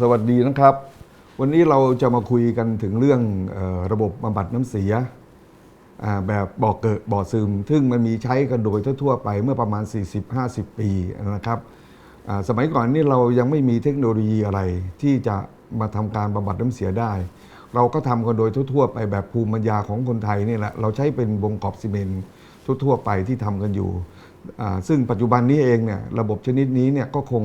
สวัสดีนะครับ วันนี้เราจะมาคุยกันถึงเรื่องออระบบบำบัดน้ำเสียแบบบ่อเกิดบ่อซึม ซึ่งมันมีใช้กันโดยทั่วๆไปเมื่อประมาณ 40-50 ปีนะครับสมัยก่อนนี่เรายังไม่มีเทคโนโลยีอะไรที่จะมาทำการบำบัดน้ำเสียได้ เราก็ทำกันโดยทั่วๆไปแบบภูมิปัญญาของคนไทยนี่แหละเราใช้เป็นวงกอบซีเมนต์ทั่วๆไปที่ทำกันอยู่ ซึ่งปัจจุบันนี้เองเนี่ยระบบชนิดนี้เนี่ยก็คง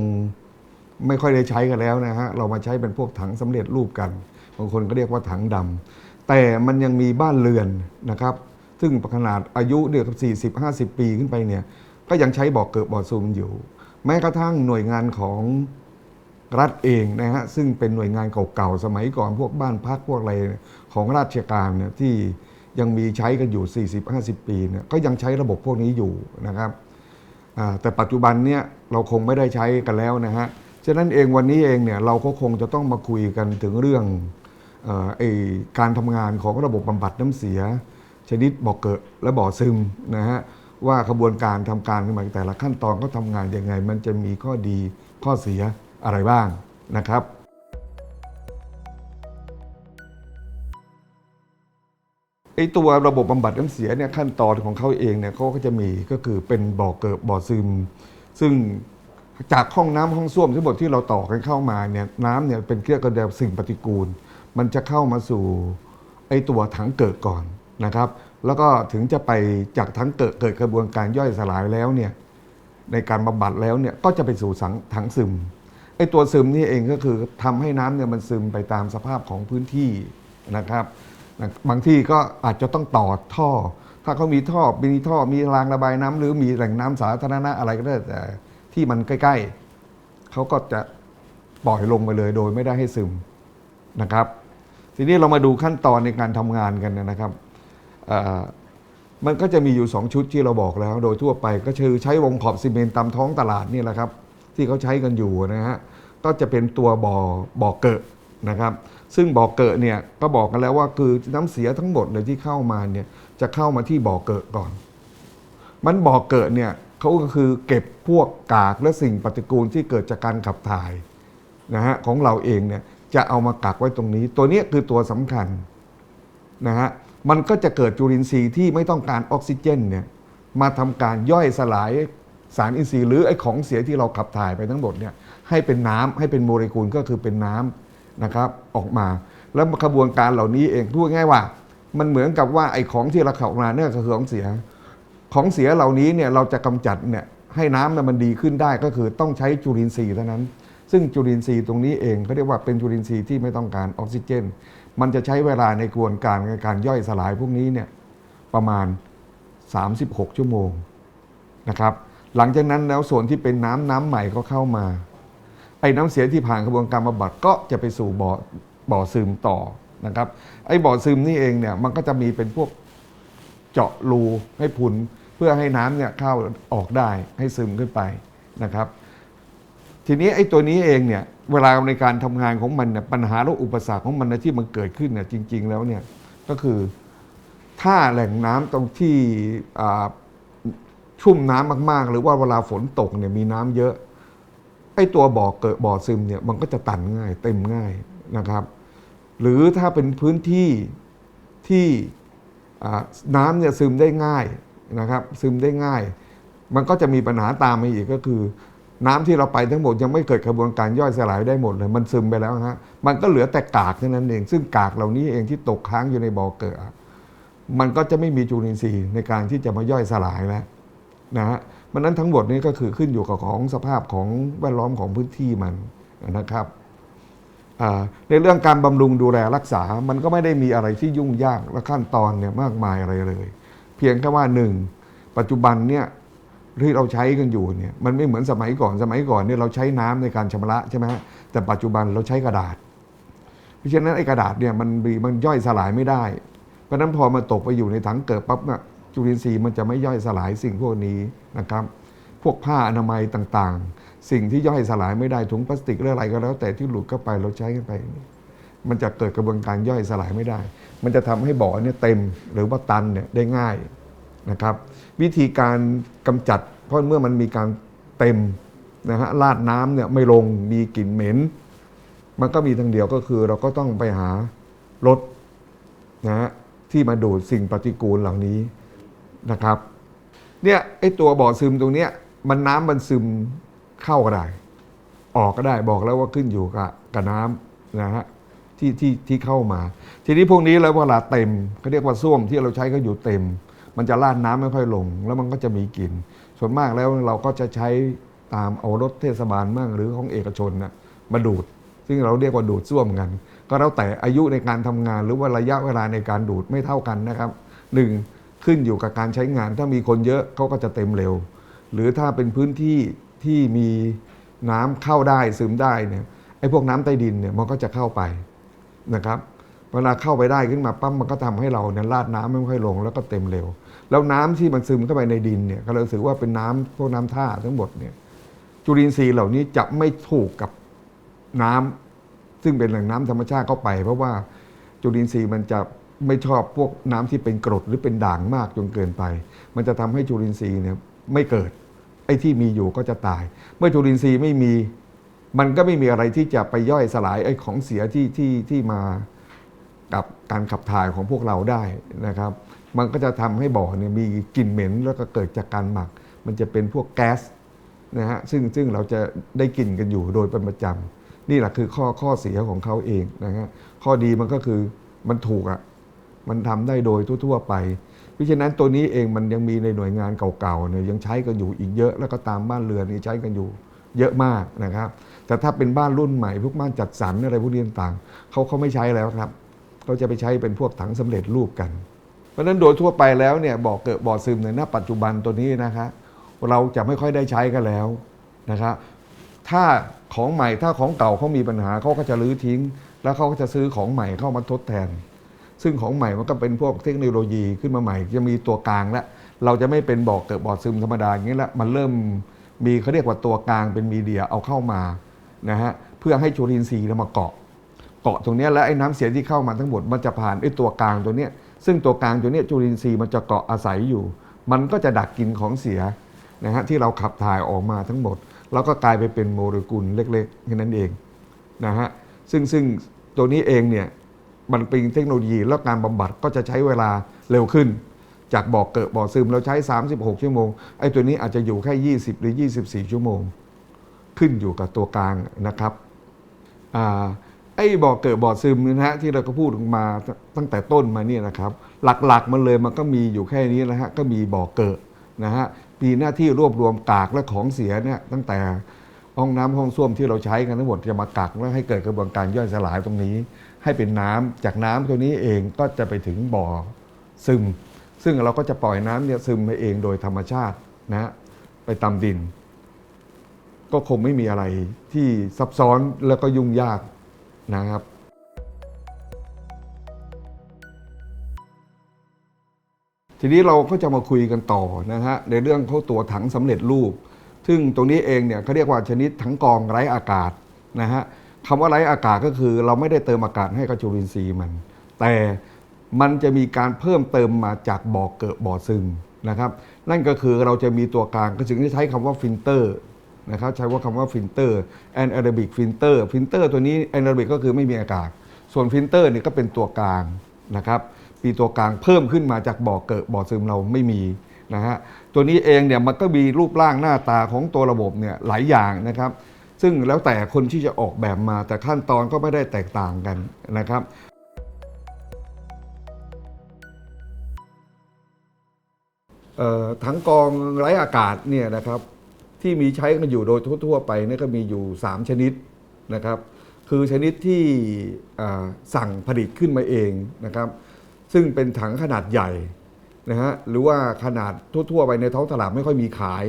ไม่ค่อยได้ใช้กันแล้วนะฮะเรามาใช้เป็นพวกถังสำเร็จรูปกันบางคนก็เรียกว่าถังดำแต่มันยังมีบ้านเรือนนะครับ ซึ่งขนาดอายุเนี่ยกับ 40 50 ปีขึ้นไปเนี่ยก็ยังใช้บ่อเกิดบ่อซูมอยู่ แม้กระทั่งหน่วยงานของรัฐเองนะฮะซึ่งเป็นหน่วยงานเก่าๆสมัยก่อนพวกบ้านพักพวกอะไรของราชการเนี่ยที่ยังมีใช้กันอยู่ 40-50 ปีเนี่ยก็ยังใช้ระบบพวกนี้อยู่นะครับแต่ปัจจุบันเนี่ยเราคงไม่ได้ใช้กันแล้วนะฮะ ฉะนั้นเองวันนี้เองเนี่ยเราก็คงจะต้องมาคุยกันถึงเรื่องออไอการทำงานของระบบบำบัดน้ำเสีย ชนิดบ่อเกิดและบ่อซึมนะฮะว่าขบวนการทำการขึ้นมาแต่ละขั้นตอนก็ทำงานยังไง มันจะมีข้อดีข้อเสียอะไรบ้างนะครับไอตัวระบบบำบัดน้ำเสียเนี่ยขั้นตอนของเขาเองเนี่ยเขาก็จะมีก็คือเป็นบ่อเกิดบ่อซึม ซึ่ง จากห้องน้ำห้องส้วมทั้งหมดที่เราต่อกันเข้ามาเนี่ยน้ำเนี่ยเป็นเครื่องกระเดวสิ่งปฏิกูล มันจะเข้ามาสู่ไอตัวถังเกิดก่อนนะครับ แล้วก็ถึงจะไปจากถังเกิดเกิดกระบวนการย่อยสลายแล้วเนี่ยในการบำบัดแล้วเนี่ยก็จะไปสู่สังถังซึมไอตัวซึมนี่เองก็คือทำให้น้ำเนี่ยมันซึมไปตามสภาพของพื้นที่นะครับ บางที่ก็อาจจะต้องต่อท่อ ถ้าเขามีท่อมีท่อมีรางระบายน้ำหรือมีแหล่งน้ำสาธารณะอะไรก็ได้แต่ ที่มันใกล้ ๆ เขาก็จะปล่อยลงไปเลยโดยไม่ได้ให้ซึมนะครับ ทีนี้เรามาดูขั้นตอนในการทำงานกันนะครับมันก็จะมีอยู่ 2 ชุดที่เราบอกแล้ว โดยทั่วไปก็คือใช้วงขอบซีเมนต์ตามท้องตลาดนี่แหละครับ ที่เขาใช้กันอยู่นะฮะก็จะเป็นตัวบ่อบ่อเกิดนะครับ ซึ่งบ่อเกิดเนี่ยก็บอกกันแล้วว่าคือน้ำเสียทั้งหมดเลยที่เข้ามาเนี่ยจะเข้ามาที่บ่อเกิดก่อน มันบ่อเกิดเนี่ย เขาก็คือเก็บพวกกากและสิ่งปฏิกูลที่เกิดจากการขับถ่ายนะฮะของเราเองเนี่ยจะเอามากักไว้ตรงนี้ ตัวนี้คือตัวสำคัญนะฮะมันก็จะเกิดจุลินทรีย์ที่ไม่ต้องการออกซิเจนเนี่ยมาทำการย่อยสลายสารอินทรีย์หรือไอ้ของเสียที่เราขับถ่ายไปทั้งหมดเนี่ยให้เป็นน้ำให้เป็นโมเลกุลก็คือเป็นน้ำนะครับออกมา แล้วกระบวนการเหล่านี้เองพูดง่ายว่า มันเหมือนกับว่าไอ้ของที่เราขับมาเนี่ยก็คือของเสีย ของเสียเหล่านี้เนี่ยเราจะกำจัดเนี่ยให้น้ำเนี่ยมันดีขึ้นได้ก็คือต้องใช้จุลินทรีย์เท่านั้น ซึ่งจุลินทรีย์ตรงนี้เองเขาเรียกว่าเป็นจุลินทรีย์ที่ไม่ต้องการออกซิเจน มันจะใช้เวลาในกระบวนการในการย่อยสลายพวกนี้เนี่ยประมาณ 36 ชั่วโมงนะครับหลังจากนั้นแล้วส่วนที่เป็นน้ำน้ำใหม่ก็เข้ามา ไอ้น้ำเสียที่ผ่านกระบวนการบำบัดก็จะไปสู่บ่อบ่อซึมต่อนะครับไอ้บ่อซึมนี่เองเนี่ยมันก็จะมีเป็นพวกเจาะรูให้พุน เพื่อให้น้ำเนี่ยเข้าออกได้ให้ซึมขึ้นไปนะครับ ทีนี้ไอ้ตัวนี้เองเนี่ยเวลาในการทำงานของมันเนี่ยปัญหาและอุปสรรคของมันนะที่มันเกิดขึ้นเนี่ยจริง ๆ แล้วเนี่ยก็คือถ้าแหล่งน้ำตรงที่อ่าชุ่มน้ำมาก ๆ หรือว่าเวลาฝนตกเนี่ยมีน้ำเยอะไอ้ตัวบ่อเกิดบ่อซึมเนี่ยมันก็จะตันง่าย เต็มง่ายนะครับ หรือถ้าเป็นพื้นที่ที่อ่าน้ำเนี่ยซึมได้ง่าย นะครับ ซึมได้ง่าย มันก็จะมีปัญหาตามมาอีกก็คือ น้ำที่เราไปทั้งหมดยังไม่เกิดกระบวนการย่อยสลายได้หมดเลย มันซึมไปแล้วฮะมันก็เหลือแต่กากเท่านั้นเอง ซึ่งกากเหล่านี้เองที่ตกค้างอยู่ในบ่อเกิดอมันก็จะไม่มีจุลินทรีย์ในการที่จะมาย่อยสลายแล้วนะฮะมันนั้นทั้งหมดนี้ก็คือขึ้นอยู่กับของสภาพของแวดล้อมของพื้นที่มันนะครับในเรื่องการบำรุงดูแลรักษา มันก็ไม่ได้มีอะไรที่ยุ่งยากและขั้นตอนเนี่ยมากมายอะไรเลย เพียงแค่ว่าหนึ่งปัจจุบันเนี่ยที่เราใช้กันอยู่เนี่ยมันไม่เหมือนสมัยก่อนสมัยก่อนเนี่ยเราใช้น้ำในการชำระใช่ไหมฮะแต่ปัจจุบันเราใช้กระดาษ เพราะฉะนั้นไอ้กระดาษเนี่ยมันมันย่อยสลายไม่ได้ เพราะนั้นพอมาตกไปอยู่ในถังเกิดปั๊บเนี่ยจุลินทรีย์มันจะไม่ย่อยสลายสิ่งพวกนี้นะครับ พวกผ้าอนามัยต่างๆ สิ่งที่ย่อยสลายไม่ได้ถุงพลาสติกหรืออะไรก็แล้ว แต่ที่หลุดเข้าไปเราใช้กันไป มันจะเกิดกระบวนการย่อยสลายไม่ได้ มันจะทำให้บ่อเนี่ยเต็มหรือว่าตันเนี่ยได้ง่ายนะครับ วิธีการกำจัด เพราะเมื่อมันมีการเต็มนะฮะลาดน้ำเนี่ยไม่ลงมีกลิ่นเหม็น มันก็มีทางเดียวก็คือเราก็ต้องไปหารถนะฮะที่มาดูดสิ่งปฏิกูลเหล่านี้นะครับเนี่ยไอ้ตัวบ่อซึมตรงเนี้ยมันน้ำมันซึมเข้าก็ได้ ออกก็ได้บอกแล้วว่าขึ้นอยู่กับกับน้ำนะฮะ ที่ที่ที่เข้ามา ทีนี้พวกนี้แล้วเวลาเต็มเขาเรียกว่าส้วมที่เราใช้ก็อยู่เต็ม มันจะราดน้ำไม่ค่อยลง แล้วมันก็จะมีกลิ่นส่วนมากแล้วเราก็จะใช้ตามเอารถเทศบาลมั่งหรือของเอกชนนะมาดูด ซึ่งเราเรียกว่าดูดส้วมกัน ก็แล้วแต่อายุในการทำงานหรือว่าระยะเวลาในการดูดไม่เท่ากันนะครับหนึ่งขึ้นอยู่กับการใช้งาน ถ้ามีคนเยอะเขาก็จะเต็มเร็ว หรือถ้าเป็นพื้นที่ที่มีน้ำเข้าได้ซึมได้เนี่ยไอ้พวกน้ำใต้ดินเนี่ยมันก็จะเข้าไป นะครับเวลาเข้าไปได้ขึ้นมาปั๊มมันก็ทำให้เราเนี่ยลาดน้ำไม่ค่อยลงแล้วก็เต็มเร็ว แล้วน้ำที่มันซึมเข้าไปในดินเนี่ยก็เลยถือว่าเป็นน้ำพวกน้ำท่าทั้งหมดเนี่ยจุลินทรีย์เหล่านี้จะไม่ถูกกับน้ำซึ่งเป็นแหล่งน้ำธรรมชาติเข้าไป เพราะว่าจุลินทรีย์มันจะไม่ชอบพวกน้ำที่เป็นกรดหรือเป็นด่างมากจนเกินไป มันจะทำให้จุลินทรีย์เนี่ยไม่เกิดไอ้ที่มีอยู่ก็จะตาย เมื่อจุลินทรีย์ไม่มี มันก็ไม่มีอะไรที่จะไปย่อยสลายไอ้ของเสียที่ที่ที่มากับการขับถ่ายของพวกเราได้นะครับ มันก็จะทำให้บ่อเนี่ยมีกลิ่นเหม็นแล้วก็เกิดจากการหมัก มันจะเป็นพวกแก๊สนะฮะซึ่งซึ่งเราจะได้กลิ่นกันอยู่โดยเป็นประจำนี่แหละคือข้อข้อเสียของเขาเองนะฮะข้อดีมันก็คือมันถูกอะ่ะมันทำได้โดยทั่ว ๆ ไป เพราะฉะนั้นตัวนี้เองมันยังมีในหน่วยงานเก่าๆเนี่ยยังใช้กันอยู่อีกเยอะ แล้วก็ตามบ้านเรือนนี่ใช้กันอยู่เยอะมากนะครับ แต่ถ้าเป็นบ้านรุ่นใหม่ พวกบ้านจัดสรรอะไรพวกนี้ต่างๆเขาเขาไม่ใช้แล้วครับเขาจะไปใช้เป็นพวกถังสำเร็จรูปกัน เพราะฉะนั้นโดยทั่วไปแล้วเนี่ยบ่อเกิดบ่อซึมในณปัจจุบันตัวนี้นะครับเราจะไม่ค่อยได้ใช้กันแล้วนะครับถ้าของใหม่ถ้าของเก่าเขามีปัญหาเขาก็จะรื้อทิ้ง แล้วเขาก็จะซื้อของใหม่เข้ามาทดแทน ซึ่งของใหม่มันก็เป็นพวกเทคโนโลยีขึ้นมาใหม่ จะมีตัวกลางแล้วเราจะไม่เป็นบ่อเกิดบ่อซึมธรรมดาอย่างนี้แล้วมันเริ่มมีเขาเรียกว่าตัวกลางเป็นมีเดียเอาเข้ามา นะฮะเพื่อให้จุลินทรีย์เนี่ยมาเกาะ เกาะตรงนี้แล้วไอ้น้ำเสียที่เข้ามาทั้งหมดมันจะผ่านไอ้ตัวกลางตัวเนี้ยซึ่งตัวกลางตัวเนี้ยจุลินทรีย์มันจะเกาะอาศัยอยู่ มันก็จะดักกินของเสียนะฮะที่เราขับถ่ายออกมาทั้งหมด แล้วก็กลายไปเป็นโมเลกุลเล็กๆแค่นั้นเองนะฮะซึ่งซึ่งตัวนี้เองเนี่ยมันเป็นเทคโนโลยีแล้วการบำบัดก็จะใช้เวลาเร็วขึ้น จากบ่อเกิดบ่อซึมเราใช้ 36 ชั่วโมงไอ้ตัวนี้อาจจะอยู่แค่ 20 หรือ 24 ชั่วโมง ขึ้นอยู่กับตัวกลางนะครับอไอ้บ่อเกิดบ่อซึมนะฮะที่เราก็พูดมาตั้งแต่ต้นมาเนี่ยนะครับ หลักๆมันเลยมันก็มีอยู่แค่นี้นะฮะก็มีบ่อเกิดนะฮะมีหน้าที่รวบรวมกากและของเสียเนี่ยตั้งแต่ห้องน้ำห้องส้วมที่เราใช้กันทั้งหมดจะมากักแล้วให้เกิดกระบวนการย่อยสลายตรงนี้ ให้เป็นน้ำจากน้ำตัวนี้เองก็จะไปถึงบ่อซึม ซึ่งเราก็จะปล่อยน้ำเนี่ยซึมไปเองโดยธรรมชาตินะฮะไปตามดิน ก็คงไม่มีอะไรที่ซับซ้อนแล้วก็ยุ่งยากนะครับทีนี้เราก็จะมาคุยกันต่อนะฮะในเรื่องเขาตัวถังสำเร็จรูป ซึ่งตรงนี้เองเนี่ยเขาเรียกว่าชนิดถังกองไร้อากาศนะฮะคำว่าไร้อากาศก็คือ เราไม่ได้เติมอากาศให้กับจุลินทรีย์มัน แต่มันจะมีการเพิ่มเติมมาจากบ่อเกิดบ่อซึมนะครับ นั่นก็คือเราจะมีตัวกลางก็จึงได้ใช้คำว่าฟิลเตอร์ นะครับใช้ว่าคำว่าฟิลเตอร์แอนแอโรบิกฟิลเตอร์ฟิลเตอร์ตัวนี้แอนแอโรบิกก็คือไม่มีอากาศ ส่วนฟิลเตอร์นี่ก็เป็นตัวกลางนะครับมีตัวกลางเพิ่มขึ้นมาจากบ่อเกิดบ่อซึมเราไม่มีนะฮะตัวนี้เองเนี่ยมันก็มีรูปร่างหน้าตาของตัวระบบเนี่ยหลายอย่างนะครับ ซึ่งแล้วแต่คนที่จะออกแบบมาแต่ขั้นตอนก็ไม่ได้แตกต่างกันนะครับเอ่อถังกองไร้อากาศเนี่ยนะครับ ที่มีใช้กันอยู่โดยทั่ว ๆ ไปเนี่ยก็มีอยู่ 3 ชนิดนะครับ คือชนิดที่สั่งผลิตขึ้นมาเองนะครับ ซึ่งเป็นถังขนาดใหญ่นะฮะหรือว่าขนาดทั่ว ๆ ไปในท้องตลาดไม่ค่อยมีขาย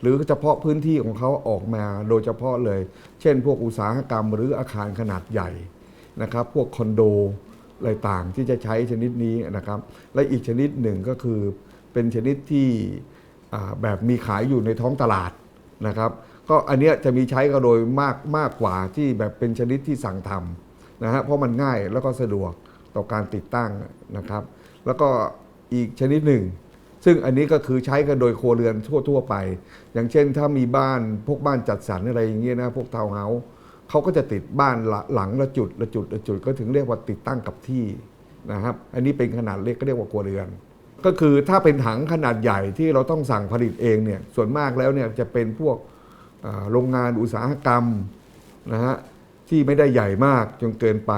หรือเฉพาะพื้นที่ของเขาออกมาโดยเฉพาะเลย เช่น พวกอุตสาหกรรมหรืออาคารขนาดใหญ่นะครับ พวกคอนโดอะไรต่างที่จะใช้ชนิดนี้นะครับ และอีกชนิดหนึ่งก็คือเป็นชนิดที่แบบมีขายอยู่ในท้องตลาด นะครับ ก็อันเนี้ยจะมีใช้ก็โดยมากมากกว่าที่แบบเป็นชนิดที่สั่งทำนะฮะเพราะมันง่ายแล้วก็สะดวกต่อการติดตั้งนะครับ แล้วก็อีกชนิดหนึ่ง ซึ่งอันนี้ก็คือใช้กันโดยครัวเรือนทั่ว ๆ ไป อย่างเช่นถ้ามีบ้านพวกบ้านจัดสรรอะไรอย่างเงี้ยนะพวกทาวน์เฮาส์เขาก็จะติดบ้านหลหลังละจุดละจุดละจุดก็ถึงเรียกว่าติดตั้งกับที่นะครับ อันนี้เป็นขนาดเล็กก็เรียกว่าครัวเรือน ก็คือถ้าเป็นถังขนาดใหญ่ที่เราต้องสั่งผลิตเองเนี่ยส่วนมากแล้วเนี่ยจะเป็นพวกโรงงานอุตสาหกรรมนะฮะที่ไม่ได้ใหญ่มากจนเกินไป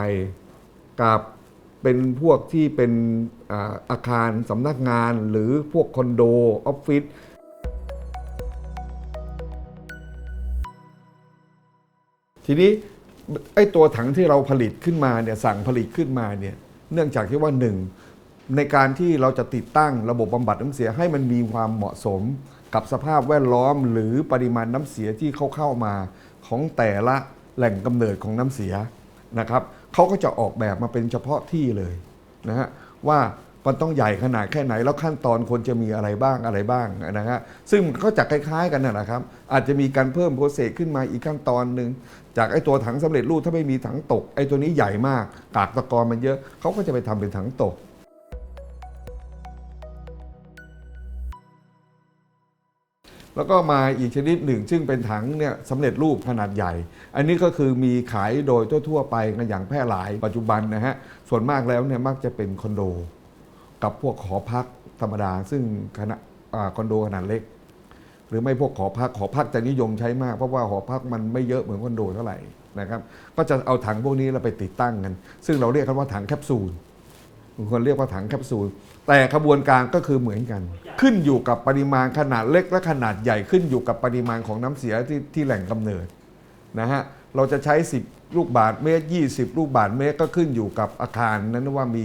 กับเป็นพวกที่เป็นอาคารสำนักงานหรือพวกคอนโดออฟฟิศทีนี้ไอ้ตัวถังที่เราผลิตขึ้นมาเนี่ยสั่งผลิตขึ้นมาเนี่ยเนื่องจากที่ว่าหนึ่ง ในการที่เราจะติดตั้งระบบบำบัดน้ำเสียให้มันมีความเหมาะสมกับสภาพแวดล้อม หรือปริมาณน้ำเสียที่เขาเข้ามาของแต่ละแหล่งกำเนิดของน้ำเสียนะครับเขาก็จะออกแบบมาเป็นเฉพาะที่เลยนะฮะว่ามันต้องใหญ่ขนาดแค่ไหนแล้วขั้นตอนควรจะมีอะไรบ้างอะไรบ้างนะฮะซึ่งก็จะคล้ายๆกันนะนะครับ อาจจะมีการเพิ่มโปรเซสขึ้นมาอีกขั้นตอนหนึ่งจากไอ้ตัวถังสำเร็จรูปถ้าไม่มีถังตกไอ้ตัวนี้ใหญ่มากกากตะกอนมันเยอะเขาก็จะไปทำเป็นถังตก แล้วก็มาอีกชนิดหนึ่ง ซึ่งเป็นถังเนี่ยสำเร็จรูปขนาดใหญ่ อันนี้ก็คือมีขายโดยทั่ว ๆ ไปกันอย่างแพร่หลายปัจจุบันนะฮะส่วนมากแล้วเนี่ยมักจะเป็นคอนโด กับพวกหอพักธรรมดา ซึ่งคณะคอนโดขนาดเล็ก หรือไม่พวกหอพักหอพักจะนิยมใช้มากเพราะว่าหอพักมันไม่เยอะเหมือนคอนโดเท่าไหร่นะครับก็จะเอาถังพวกนี้เราไปติดตั้งกัน ซึ่งเราเรียกกันว่าถังแคปซูลบางคนเรียกว่าถังแคปซูล แต่ขบวนการก็คือเหมือนกัน ขึ้นอยู่กับปริมาณขนาดเล็กและขนาดใหญ่ขึ้นอยู่กับปริมาณของน้ำเสียที่ที่แหล่งกำเนิดนะฮะเราจะใช้ 10 ลูกบาทเมตร 20 ลูกบาทเมตรก็ขึ้นอยู่กับอาคารนั้นว่ามี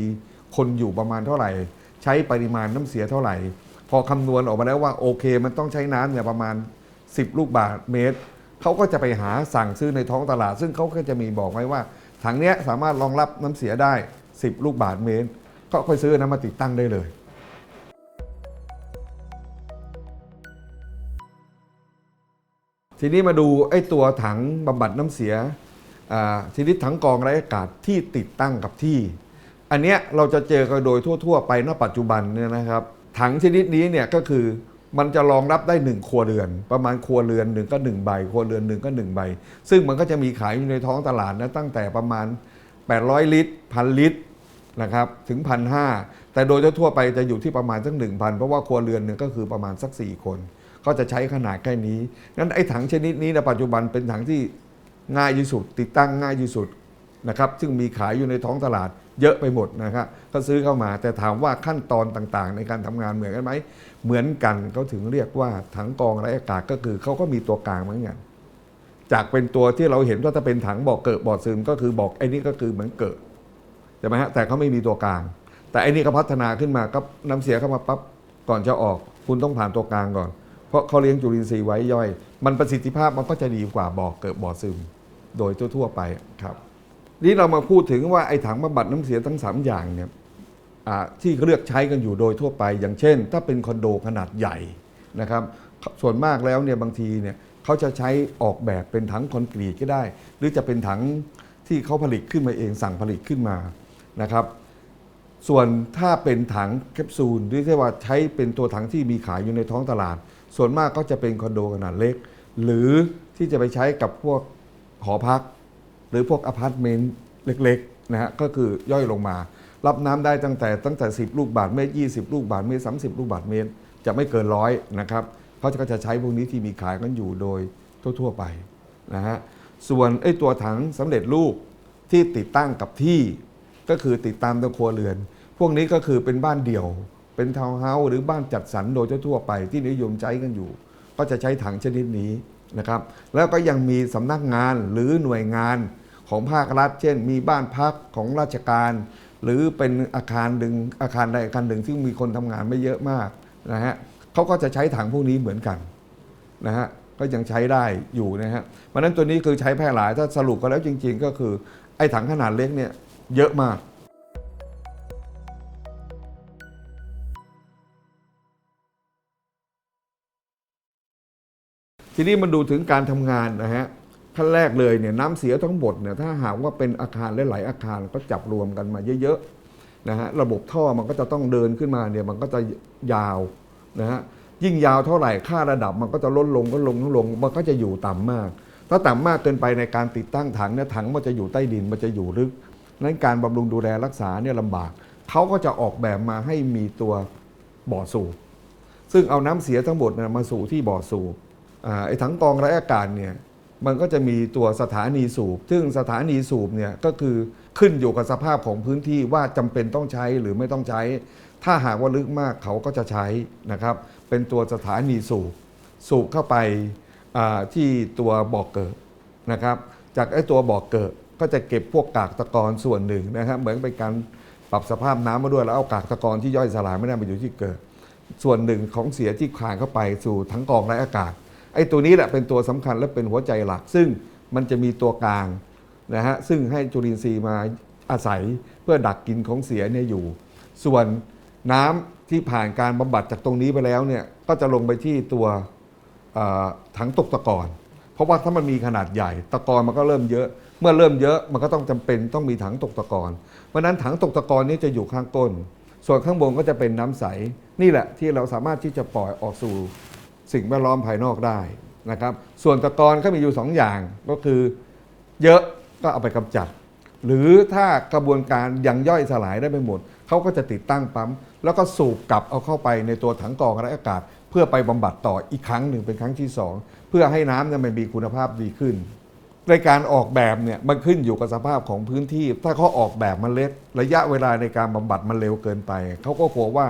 คนอยู่ประมาณเท่าไหร่ ใช้ปริมาณน้ำเสียเท่าไหร่ พอคำนวณออกมาแล้วว่าโอเค มันต้องใช้น้ำเนี่ยประมาณ 10 ลูกบาทเมตรเขาก็จะไปหาสั่งซื้อในท้องตลาด ซึ่งเขาก็จะมีบอกไว้ว่าถังเนี้ยสามารถรองรับน้ำเสียได้ 10 ลูกบาทเมตร ก็ค่อยซื้อน้ำมาติดตั้งได้เลยทีนี้มาดูไอ้ตัวถังบำบัดน้ำเสียอ่าชนิดถังกองไร้อากาศที่ติดตั้งกับที่ อันเนี้ยเราจะเจอกันโดยทั่ว ๆ ไปณปัจจุบันเนี่ยนะครับ ถังชนิดนี้เนี่ยก็คือมันจะรองรับได้หนึ่งครัวเรือน ประมาณครัวเรือนหนึ่งก็หนึ่งใบครัวเรือนหนึ่งก็หนึ่งใบซึ่งมันก็จะมีขายอยู่ในท้องตลาดนะตั้งแต่ประมาณ 800 ลิตรพันลิตร นะครับถึงพันห้าแต่โดยทั่วไปจะอยู่ที่ประมาณสักหนึ่งพันเพราะว่าครัวเรือนหนึ่งก็คือประมาณสัก 4 คน ก็จะใช้ขนาดแค่นี้นั้นไอ้ถังชนิดนี้ในปัจจุบันเป็นถังที่ง่ายที่สุด ติดตั้งง่ายที่สุดนะครับซึ่งมีขายอยู่ในท้องตลาดเยอะไปหมดนะครับก็ซื้อเข้ามาแต่ถามว่าขั้นตอนต่างๆ ในการทำงานเหมือนกันไหมเหมือนกันเขาถึงเรียกว่าถังกองไร้อากาศก็คือเขาก็มีตัวกลางเหมือนกันจากเป็นตัวที่เราเห็นว่าถ้าเป็นถังบอกเกิดบอดซึมก็คือบอกไอ้นี่ก็คือเหมือนเกิด ใช่ไหมฮะแต่เขาไม่มีตัวกลาง แต่อ้นี่ก็พัฒนาขึ้นมาก็น้ำเสียเข้ามาปั๊บก่อนจะออก คุณต้องผ่านตัวกลางก่อน เพราะเขาเลี้ยงจุลินทรีย์ไว้ย่อย มันประสิทธิภาพมันก็จะดีกว่าบอกเกิดบ่อซึม โดยทั่วๆไปครับนี่เรามาพูดถึงว่าไอ้ถังบำบัดน้ำเสียทั้งสามอย่างเนี่ยที่เขาเลือกใช้กันอยู่โดยทั่วไป อย่างเช่น ถ้าเป็นคอนโดขนาดใหญ่นะครับ ส่วนมากแล้วเนี่ยบางทีเนี่ยเขาจะใช้ออกแบบเป็นถังคอนกรีตก็ได้ หรือจะเป็นถังที่เขาผลิตขึ้นมาเองสั่งผลิตขึ้นมา นะครับ ส่วนถ้าเป็นถังแคปซูลหรือที่ว่าใช้เป็นตัวถังที่มีขายอยู่ในท้องตลาด ส่วนมากก็จะเป็นคอนโดขนาดเล็ก หรือที่จะไปใช้กับพวกหอพัก หรือพวกอพาร์ตเมนต์เล็กๆนะฮะก็คือย่อยลงมา รับน้ำได้ตั้งแต่ตั้งแต่ 10 ลูกบาทเมตร 20 ลูกบาทเมตร 30 ลูกบาทเมตร จะไม่เกินร้อยนะครับเขาก็จะใช้พวกนี้ที่มีขายกันอยู่โดยทั่ว ๆ ไปนะฮะส่วนไอ้ตัวถังสำเร็จรูปที่ติดตั้งกับที่ ก็คือติดตามตัวครัวเรือน พวกนี้ก็คือเป็นบ้านเดี่ยว เป็นทาวน์เฮาส์หรือบ้านจัดสรรโดยทั่วไปที่นิยมใช้กันอยู่ ก็จะใช้ถังชนิดนี้นะครับ แล้วก็ยังมีสำนักงานหรือหน่วยงานของภาครัฐ เช่น มีบ้านพักของราชการ หรือเป็นอาคารหนึ่งอาคารใดอาคารหนึ่งที่งมีคนทำงานไม่เยอะมากนะฮะเขาก็จะใช้ถังพวกนี้เหมือนกันนะฮะก็ยังใช้ได้อยู่นะฮะเพราะฉะนั้นตัวนี้คือใช้แพร่หลายถ้าสรุปกันแล้วจริง ๆ ก็คือไอ้ถังขนาดเล็กเนี่ย เยอะมากทีนี้มันดูถึงการทำงานนะฮะขั้นแรกเลยเนี่ยน้ำเสียทั้งหมดเนี่ยถ้าหากว่าเป็นอาคารหลายๆอาคารก็จับรวมกันมาเยอะๆนะฮะระบบท่อมันก็จะต้องเดินขึ้นมาเนี่ยมันก็จะยาวนะฮะยิ่งยาวเท่าไหร่ค่าระดับมันก็จะลดลงก็ลงลงลงมันก็จะอยู่ต่ำมาก ถ้าต่ำมากเกินไปในการติดตั้งถังเนี่ยถังมันจะอยู่ใต้ดินมันจะอยู่ลึก นั้นการบำรุงดูแลรักษาเนี่ยลำบาก เขาก็จะออกแบบมาให้มีตัวบ่อสูบซึ่งเอาน้ำเสียทั้งหมดมาสู่ที่บ่อสูบไอ้ถังกรองไร้อากาศเนี่ยมันก็จะมีตัวสถานีสูบ ซึ่งสถานีสูบเนี่ยก็คือขึ้นอยู่กับสภาพของพื้นที่ว่าจำเป็นต้องใช้หรือไม่ต้องใช้ ถ้าหากว่าลึกมากเขาก็จะใช้นะครับ เป็นตัวสถานีสูบ สูบเข้าไปที่ตัวบ่อเกิดนะครับ จากไอ้ตัวบ่อเกิด ก็จะเก็บพวกกากตะกอนส่วนหนึ่งนะครับเหมือนเป็นการปรับสภาพน้ำมาด้วยแล้วเอากากตะกอนที่ย่อยสลายไม่ได้มาอยู่ที่เกิด ส่วนหนึ่งของเสียที่คลายเข้าไปสู่ทั้งกองและอากาศไอ้ตัวนี้แหละเป็นตัวสำคัญและเป็นหัวใจหลัก ซึ่งมันจะมีตัวกลางนะฮะซึ่งให้จุลินทรีย์มาอาศัยเพื่อดักกินของเสียเนี่ยอยู่ ส่วนน้ำที่ผ่านการบำบัดจากตรงนี้ไปแล้วเนี่ยก็จะลงไปที่ตัวถังตกตะกอนเพราะว่าถ้ามันมีขนาดใหญ่ตะกอนมันก็เริ่มเยอะ เมื่อเริ่มเยอะมันก็ต้องจำเป็นต้องมีถังตกตะกอนเพราะนั้นถังตกตะกอนนี้จะอยู่ข้างก้น ส่วนข้างบนก็จะเป็นน้ำใส นี่แหละที่เราสามารถที่จะปล่อยออกสู่สิ่งแวดล้อมภายนอกได้นะครับ ส่วนตะกอนก็มีอยู่สองอย่างก็คือเยอะก็เอาไปกำจัด หรือถ้ากระบวนการยังย่อยสลายได้ไม่หมดเขาก็จะติดตั้งปั๊ม แล้วก็สูบกลับเอาเข้าไปในตัวถังกรองและอากาศ เพื่อไปบำบัดต่ออีกครั้งหนึ่งเป็นครั้งที่สองเพื่อให้น้ำเนี่ยมันมีคุณภาพดีขึ้น ในการออกแบบเนี่ยมันขึ้นอยู่กับสภาพของพื้นที่ ถ้าเขาออกแบบมันเล็ก ระยะเวลาในการบำบัดมันเร็วเกินไป เขาก็กลัวว่า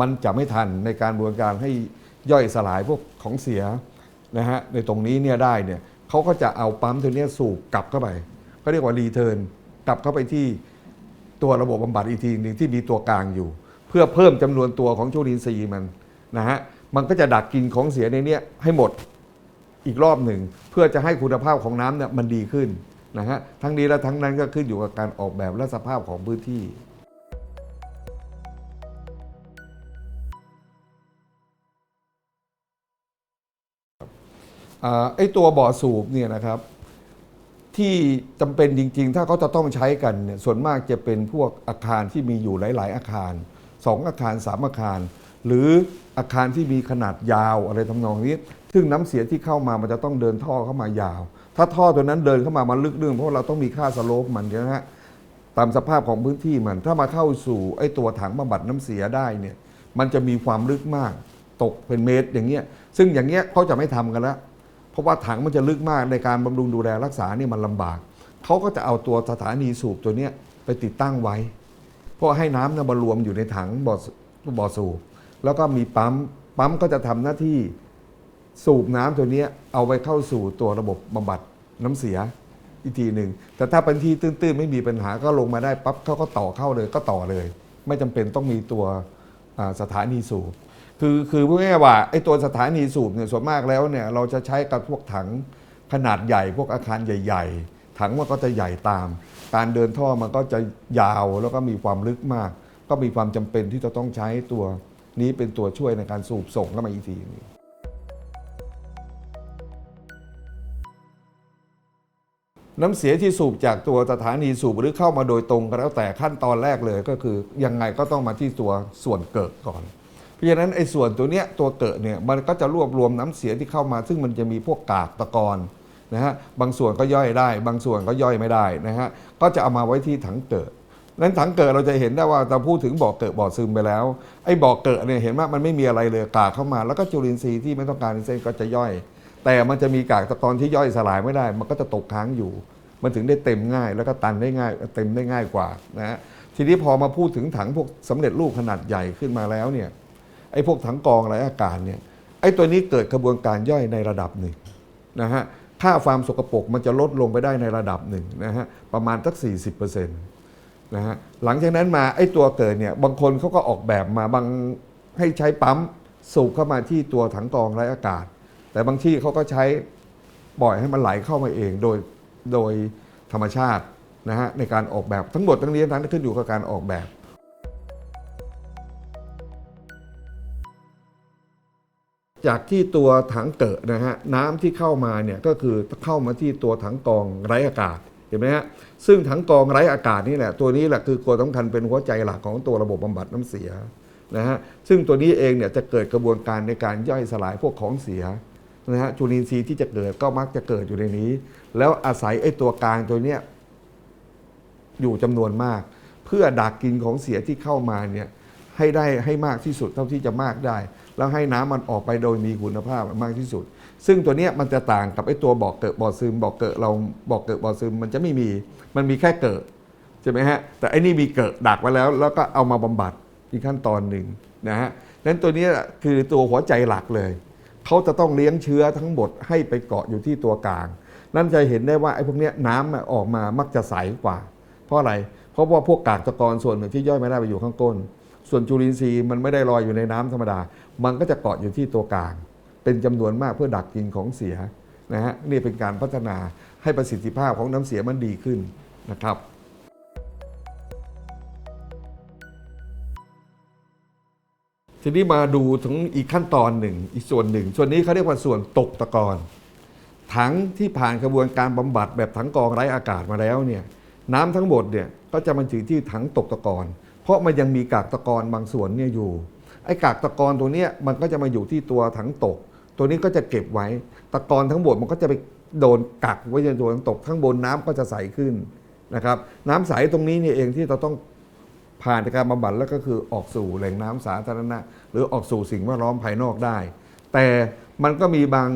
มันจะไม่ทันในการบวนการให้ย่อยสลายพวกของเสียนะฮะในตรงนี้เนี่ยได้เนี่ยเขาก็จะเอาปั๊มตัวเนี้ยสูบกลับเข้าไปเขาเรียกว่ารีเทิร์นกลับเข้าไปที่ตัวระบบบำบัดอีกทีหนึ่งที่มีตัวกลางอยู่ เพื่อเพิ่มจำนวนตัวของจุลินทรีย์มันนะฮะมันก็จะดักกินของเสียในเนี้ยให้หมด อีกรอบหนึ่ง เพื่อจะให้คุณภาพของน้ำเนี่ยมันดีขึ้นนะฮะทั้งนี้และทั้งนั้นก็ขึ้นอยู่กับการออกแบบและสภาพของพื้นที่อ่าไอ้ตัวบ่อสูบเนี่ยนะครับ ที่จำเป็นจริงๆ ถ้าเขาจะต้องใช้กันเนี่ยส่วนมากจะเป็นพวกอาคารที่มีอยู่หลาย ๆ อาคารสองอาคารสามอาคาร หรืออาคารที่มีขนาดยาวอะไรทำนองนี้ ซึ่งน้ำเสียที่เข้ามามันจะต้องเดินท่อเข้ามายาว ถ้าท่อตัวนั้นเดินเข้ามามันลึกเรื่องเพราะเราต้องมีค่าสโลปมันนะฮะตามสภาพของพื้นที่มัน ถ้ามาเข้าสู่ไอ้ตัวถังบำบัดน้ำเสียได้เนี่ย มันจะมีความลึกมากตกเป็นเมตรอย่างเงี้ย ซึ่งอย่างเงี้ยเขาจะไม่ทำกันแล้ว เพราะว่าถังมันจะลึกมากในการบำรุงดูแลรักษาเนี่ยมันลำบาก เขาก็จะเอาตัวสถานีสูบตัวเนี้ยไปติดตั้งไว้ เพราะให้น้ำเนี่ยมารวมอยู่ในถังบ่อสบ่อสูบ แล้วก็มีปั๊ม ปั๊มก็จะทำหน้าที่สูบน้ำตัวนี้เอาไว้เข้าสู่ตัวระบบบำบัดน้ำเสียอีกทีหนึ่ง แต่ถ้าเป็นที่ตื้นๆ ไม่มีปัญหาก็ลงมาได้ปั๊บเขาก็ต่อเข้าเลยก็ต่อเลย ไม่จำเป็นต้องมีตัวสถานีสูบ คือคือพูดง่ายว่าไอ้ตัวสถานีสูบเนี่ยส่วนมากแล้วเนี่ยเราจะใช้กับพวกถังขนาดใหญ่พวกอาคารใหญ่ ๆ ถังมันก็จะใหญ่ตาม การเดินท่อมันก็จะยาวแล้วก็มีความลึกมาก ก็มีความจำเป็นที่จะต้องใช้ตัว นี้เป็นตัวช่วยในการสูบส่งเข้ามาอีกทีนึงน้ำเสียที่สูบจากตัวสถานีสูบหรือเข้ามาโดยตรงก็แล้วแต่ขั้นตอนแรกเลยก็คือยังไงก็ต้องมาที่ตัวส่วนเกิดก่อน เพราะฉะนั้นไอ้ส่วนตัวเนี้ยตัวเกิดเนี่ยมันก็จะรวบรวมน้ำเสียที่เข้ามา ซึ่งมันจะมีพวกกากตะกอนนะฮะบางส่วนก็ย่อยได้ บางส่วนก็ย่อยไม่ได้นะฮะก็จะเอามาไว้ที่ถังเกิด นั้นถังเกิดเราจะเห็นได้ว่าเราพูดถึงบ่อเกิดบ่อซึมไปแล้วไอ้บ่อเกิดเนี่ยเห็นว่ามันไม่มีอะไรเลยกากเข้ามา แล้วก็จุลินทรีย์ที่ไม่ต้องการในเส้นก็จะย่อย แต่มันจะมีกากตะกอนที่ย่อยสลายไม่ได้ มันก็จะตกค้างอยู่ มันถึงได้เต็มง่าย แล้วก็ตันได้ง่ายเต็มได้ง่ายกว่านะฮะทีนี้พอมาพูดถึงถังพวกสำเร็จรูปขนาดใหญ่ขึ้นมาแล้วเนี่ยไอ้พวกถังกองไรอากาศเนี่ยไอ้ตัวนี้เกิดกระบวนการย่อยในระดับหนึ่งนะฮะค่าความสกปรกมันจะลดลงไปได้ในระดับหนึ่งนะฮะประมาณสัก40% นะฮะหลังจากนั้นมาไอ้ตัวเกิดเนี่ยบางคนเขาก็ออกแบบมาบางให้ใช้ปั๊มสูบเข้ามาที่ตัวถังกรองไรอากาศ แต่บางที่เขาก็ใช้ปล่อยให้มันไหลเข้ามาเองโดยโดยธรรมชาตินะฮะในการออกแบบทั้งหมดทั้งนี้ทั้งนั้นขึ้นอยู่กับการออกแบบจากที่ตัวถังเกิดนะฮะน้ำที่เข้ามาเนี่ยก็คือเข้ามาที่ตัวถังกรองไร้อากาศ เห็นไหมฮะซึ่งถังกองไร้อากาศนี่แหละตัวนี้แหละคือตัวสำคัญเป็นหัวใจหลักของตัวระบบบำบัดน้ำเสียนะฮะซึ่งตัวนี้เองเนี่ยจะเกิดกระบวนการในการย่อยสลายพวกของเสียนะฮะจุลินทรีย์ที่จะเกิดก็มักจะเกิดอยู่ในนี้ แล้วอาศัยไอ้ตัวกลางตัวเนี้ยอยู่จำนวนมาก เพื่อดักกินของเสียที่เข้ามาเนี่ยให้ได้ให้มากที่สุดเท่าที่จะมากได้ แล้วให้น้ำมันออกไปโดยมีคุณภาพมากที่สุด ซึ่งตัวนี้มันจะต่างกับไอ้ตัวบอกเกิดบ่อซึมบอกเกิดเราบอกเกิดบ่อซึมมันจะไม่มีมันมีแค่เกิดใช่ไหมฮะแต่ไอ้นี่มีเกิดดักไว้แล้ว แล้วก็เอามาบำบัดอีกขั้นตอนหนึ่งนะฮะนั้นตัวนี้คือตัวหัวใจหลักเลยเขาจะต้องเลี้ยงเชื้อทั้งหมดให้ไปเกาะอยู่ที่ตัวกลาง นั่นจะเห็นได้ว่าไอ้พวกนี้น้ำอออกมามักจะใสกว่า เพราะอะไร เพราะว่าพวกกากตะกอนส่วนหนึ่งที่ย่อยไม่ได้ไปอยู่ข้างก้น ส่วนจุลินทรีย์มันไม่ได้ลอยอยู่ในน้ำธรรมดา มันก็จะเกาะอยู่ที่ตัวกลาง เป็นจำนวนมากเพื่อดักกินของเสียนะฮะนี่เป็นการพัฒนาให้ประสิทธิภาพของน้ำเสียมันดีขึ้นนะครับทีนี้มาดูถึงอีกขั้นตอนหนึ่ง อีกส่วนหนึ่ง ส่วนนี้เขาเรียกว่าส่วนตกตะกอนถังที่ผ่านกระบวนการบำบัดแบบถังกองไร้อากาศมาแล้วเนี่ยน้ำทั้งหมดเนี่ยก็จะมาถึงที่ถังตกตะกอนเพราะมันยังมีกากตะกอนบางส่วนเนี่ยอยู่ไอ้กากตะกอนตัวเนี้ยมันก็จะมาอยู่ที่ตัวถังตก ตัวนี้ก็จะเก็บไว้ ตะกอนทั้งหมดมันก็จะไปโดนกักไว้ในตัวถังตกข้างบนน้ำก็จะใสขึ้นนะครับ น้ำใสตรงนี้เนี่เองที่เราต้องผ่านการบำบัดแล้วก็คือออกสู่แหล่งน้ำสาธารณะ หรือออกสู่สิ่งแวดล้อมภายนอกได้ แต่มันก็มีบาง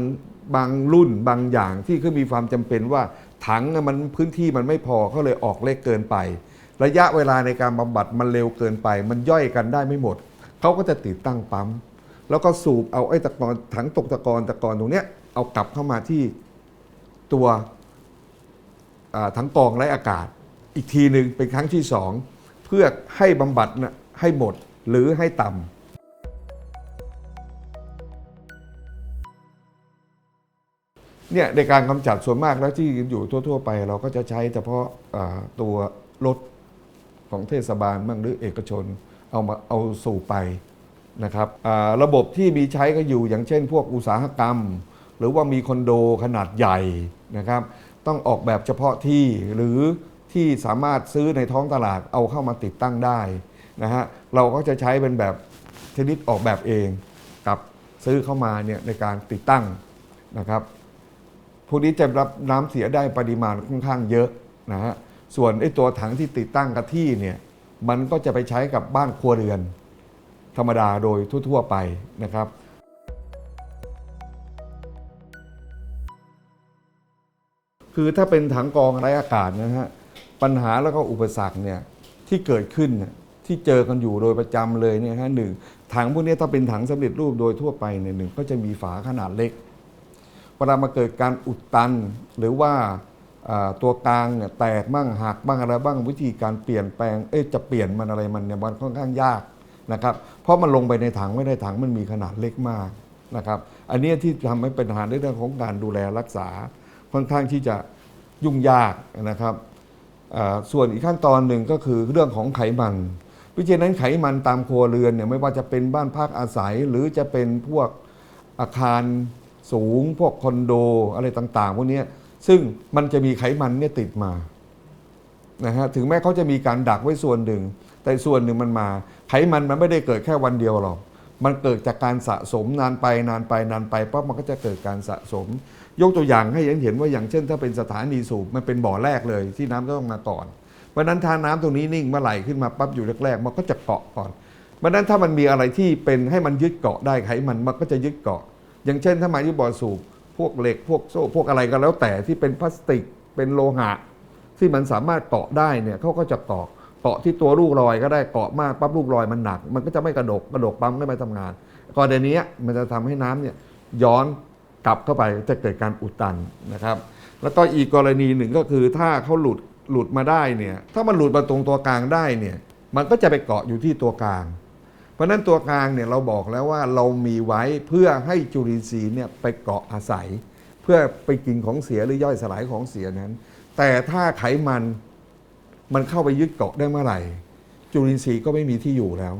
บางรุ่นบางอย่างที่คือมีความจำเป็นว่าถังมันพื้นที่มันไม่พอเขาเลยออกเล็กเกินไป ระยะเวลาในการบำบัดมันเร็วเกินไป มันย่อยกันได้ไม่หมดเขาก็จะติดตั้งปั๊ม แล้วก็สูบเอาไอ้ตะกอนถังตกตะกอนตะกอนตรงเนี้ยเอากลับเข้ามาที่ตัวอ่าทั้งกองไร้อากาศ อีกทีหนึ่งเป็นครั้งที่สองเพื่อให้บำบัดนะให้หมดหรือให้ต่ำเนี่ยในการกำจัดส่วนมากแล้วที่อยู่ทั่ว ๆ ไป เราก็จะใช้เฉพาะตัวรถของเทศบาลบ้างหรือเอกชนเอามาเอาสู่ไป นะครับระบบที่มีใช้ก็อยู่อย่างเช่น พวกอุตสาหกรรม หรือว่ามีคอนโดขนาดใหญ่นะครับ ต้องออกแบบเฉพาะที่หรือที่สามารถซื้อในท้องตลาดเอาเข้ามาติดตั้งได้นะฮะเราก็จะใช้เป็นแบบชนิดออกแบบเองกับซื้อเข้ามาเนี่ยในการติดตั้งนะครับพวกนี้จะรับน้ำเสียได้ปริมาณค่อนข้างเยอะนะฮะส่วนไอ้ตัวถังที่ติดตั้งกับที่เนี่ยมันก็จะไปใช้กับบ้านครัวเรือน ธรรมดาโดยทั่ว ๆ ไปนะครับคือถ้าเป็นถังกองไร้อากาศนะฮะปัญหาแล้วก็อุปสรรคเนี่ยที่เกิดขึ้นที่เจอกันอยู่โดยประจำเลยเนี่ยฮะหนึ่งถังพวกนี้ถ้าเป็นถังสำเร็จรูปโดยทั่วไปเนี่ยหนึ่งก็จะมีฝาขนาดเล็กเวลามาเกิดการอุดตัน หรือว่าตัวกลางเนี่ยแตกบ้างหักบ้างอะไรบ้างวิธีการเปลี่ยนแปลงเอ๊ะจะเปลี่ยนมันอะไรมันเนี่ยมันค่อนข้างยาก นะครับเพราะมันลงไปในถังไม่ได้ถังมันมีขนาดเล็กมากนะครับอันนี้ที่ทำให้เป็นปัญหาในเรื่องของการดูแลรักษาค่อนข้างที่จะยุ่งยากนะครับส่วนอีกขั้นตอนหนึ่งก็คือเรื่องของไขมันวิจัยนั้นไขมันตามครัวเรือนเนี่ยไม่ว่าจะเป็นบ้านพักอาศัย หรือจะเป็นพวกอาคารสูง พวกคอนโดอะไรต่างๆพวกนี้ซึ่งมันจะมีไขมันเนี่ยติดมานะฮะถึงแม้เขาจะมีการดักไว้ส่วนหนึ่ง แต่ส่วนหนึ่งมันมา ไขมันมันไม่ได้เกิดแค่วันเดียวหรอก มันเกิดจากการสะสมนานไปนานไปนานไปปั๊บมันก็จะเกิดการสะสม ยกตัวอย่างให้เห็นเห็นว่าอย่างเช่น ถ้าเป็นสถานีสูบมันเป็นบ่อแรกเลยที่น้ำต้องมาก่อนเพราะนั้นถ้าน้ำตรงนี้นิ่งเมื่อไหร่ขึ้นมาปั๊บอยู่แรกๆมันก็จะเกาะก่อนเพราะฉะนั้นถ้ามันมีอะไรที่เป็นให้มันยึดเกาะได้ไขมันมันก็จะยึดเกาะ อย่างเช่น ถ้ามาที่บ่อสูบพวกเหล็กพวกโซ่พวกอะไรก็แล้วแต่ที่เป็นพลาสติกเป็นโลหะ ที่มันสามารถเกาะได้เนี่ยเขาก็จะเกาะ เกาะที่ตัวลูกลอยก็ได้เกาะมากปั๊บลูกลอยมันหนัก มันก็จะไม่กระดกกระดกปั๊มก็ไม่ทำงานกรณีนี้มันจะทำให้น้ำเนี่ยย้อนกลับเข้าไปจะเกิดการอุดตันนะครับ แล้วก็อีกกรณีหนึ่งก็คือถ้าเขาหลุดหลุดมาได้เนี่ยถ้ามันหลุดมาตรงตัวกลางได้เนี่ยมันก็จะไปเกาะอยู่ที่ตัวกลาง เพราะนั้นตัวกลางเนี่ยเราบอกแล้วว่าเรามีไว้เพื่อให้จุลินทรีย์เนี่ยไปเกาะอาศัย เพื่อไปกินของเสียหรือย่อยสลายของเสียนั้น แต่ถ้าไขมัน มันเข้าไปยึดเกาะได้เมื่อไหร่ จุลินทรีย์ก็ไม่มีที่อยู่แล้ว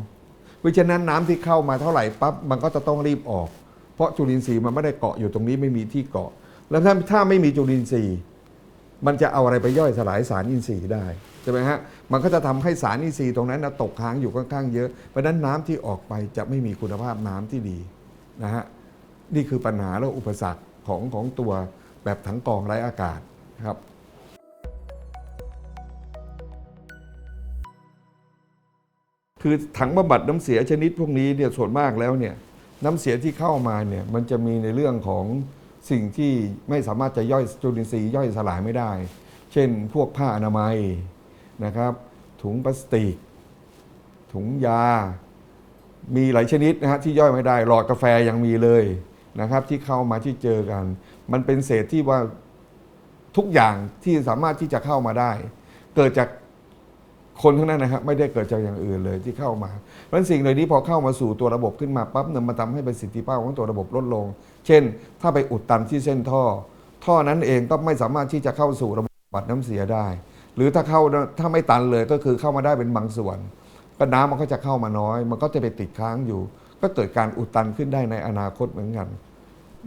เพราะฉะนั้นน้ำที่เข้ามาเท่าไหร่ปั๊บมันก็จะต้องรีบออก เพราะจุลินทรีย์มันไม่ได้เกาะอยู่ตรงนี้ไม่มีที่เกาะ แล้วถ้าถ้าไม่มีจุลินทรีย์ มันจะเอาอะไรไปย่อยสลายสารอินทรีย์ได้ใช่ไหมฮะมันก็จะทำให้สารอินทรีย์ตรงนั้นนะตกค้างอยู่ค่อนข้างเยอะเพราะนั้นน้ำที่ออกไปจะไม่มีคุณภาพน้ำที่ดีนะฮะนี่คือปัญหาและอุปสรรคของของตัวแบบถังกองไร้อากาศครับ คือถังบำบัดน้ำเสียชนิดพวกนี้เนี่ยส่วนมากแล้วเนี่ยน้ำเสียที่เข้ามาเนี่ยมันจะมีในเรื่องของสิ่งที่ไม่สามารถจะย่อยจุลินทรีย์ย่อยสลายไม่ได้ เช่น พวกผ้าอนามัยนะครับ ถุงพลาสติก ถุงยา มีหลายชนิดนะฮะที่ย่อยไม่ได้หลอดกาแฟยังมีเลยนะครับ ที่เข้ามาที่เจอกัน มันเป็นเศษที่ว่าทุกอย่างที่สามารถที่จะเข้ามาได้ เกิดจาก คนทั้งนั้นนะครับไม่ได้เกิดจากอย่างอื่นเลยที่เข้ามาเพราะสิ่งเหล่านี้พอเข้ามาสู่ตัวระบบขึ้นมาปั๊บเนี่ยมันทำให้ประสิทธิภาพของตัวระบบลดลง เช่น ถ้าไปอุดตันที่เส้นท่อ ท่อนั้นเองก็ไม่สามารถที่จะเข้าสู่ระบบบัดน้ำเสียได้ หรือถ้าเข้าถ้าไม่ตันเลยก็คือเข้ามาได้เป็นบางส่วนก็น้ำมันก็จะเข้ามาน้อย มันก็จะไปติดค้างอยู่ ก็เกิดการอุดตันขึ้นได้ในอนาคตเหมือนกัน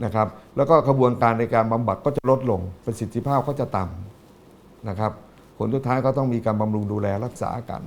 นะครับแล้วก็กระบวนการในการบำบัดก็จะลดลงประสิทธิภาพก็จะต่ำนะครับ ผลสุดท้ายก็ต้องมีการบำรุงดูแลรักษากัน